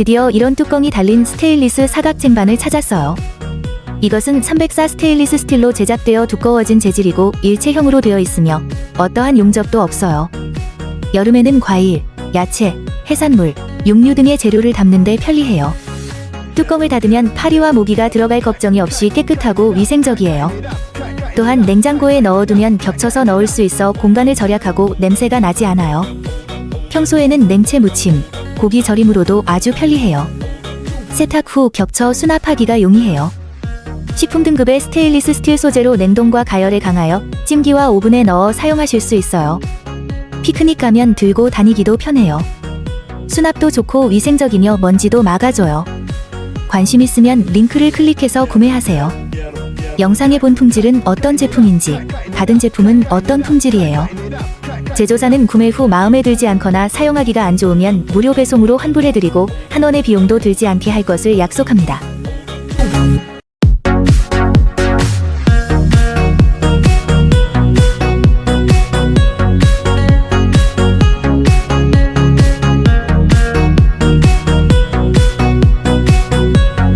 드디어 이런 뚜껑이 달린 스테인리스 사각 쟁반을 찾았어요. 이것은 304 스테인리스 스틸로 제작되어 두꺼워진 재질이고 일체형으로 되어 있으며 어떠한 용접도 없어요. 여름에는 과일, 야채, 해산물, 육류 등의 재료를 담는 데 편리해요. 뚜껑을 닫으면 파리와 모기가 들어갈 걱정이 없이 깨끗하고 위생적이에요. 또한 냉장고에 넣어두면 겹쳐서 넣을 수 있어 공간을 절약하고 냄새가 나지 않아요. 평소에는 냉채 무침, 고기 절임으로도 아주 편리해요. 세탁 후 겹쳐 수납하기가 용이해요. 식품 등급의 스테인리스 스틸 소재로 냉동과 가열에 강하여 찜기와 오븐에 넣어 사용하실 수 있어요. 피크닉 가면 들고 다니기도 편해요. 수납도 좋고 위생적이며 먼지도 막아줘요. 관심 있으면 링크를 클릭해서 구매하세요. 영상에 본 품질은 어떤 제품인지, 받은 제품은 어떤 품질이에요. 제조사는 구매 후 마음에 들지 않거나 사용하기가 안 좋으면 무료 배송으로 환불해드리고 한 원의 비용도 들지 않게 할 것을 약속합니다.